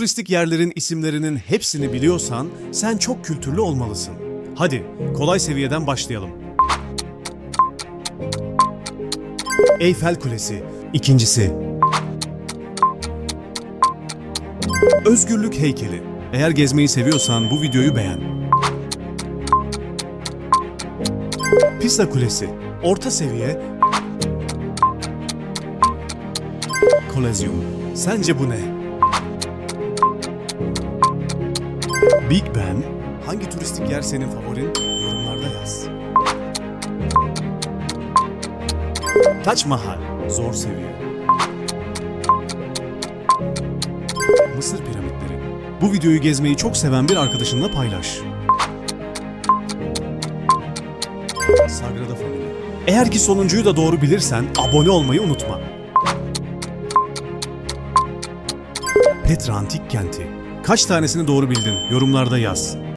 turistik yerlerin isimlerinin hepsini biliyorsan sen çok kültürlü olmalısın. Hadi kolay seviyeden başlayalım. Eyfel Kulesi. İkincisi. Özgürlük heykeli. Eğer gezmeyi seviyorsan bu videoyu beğen. Pisa Kulesi. Orta seviye. Kolezyum. Sence bu ne? Big Ben. Hangi turistik yer senin favorin? Yorumlarda yaz. Taç Mahal. Zor seviye. Mısır piramitleri. Bu videoyu gezmeyi çok seven bir arkadaşınla paylaş. Sagrada Familia. Eğer ki sonuncuyu da doğru bilirsen abone olmayı unutma. Petra Antik Kenti. Kaç tanesini doğru bildin? Yorumlarda yaz.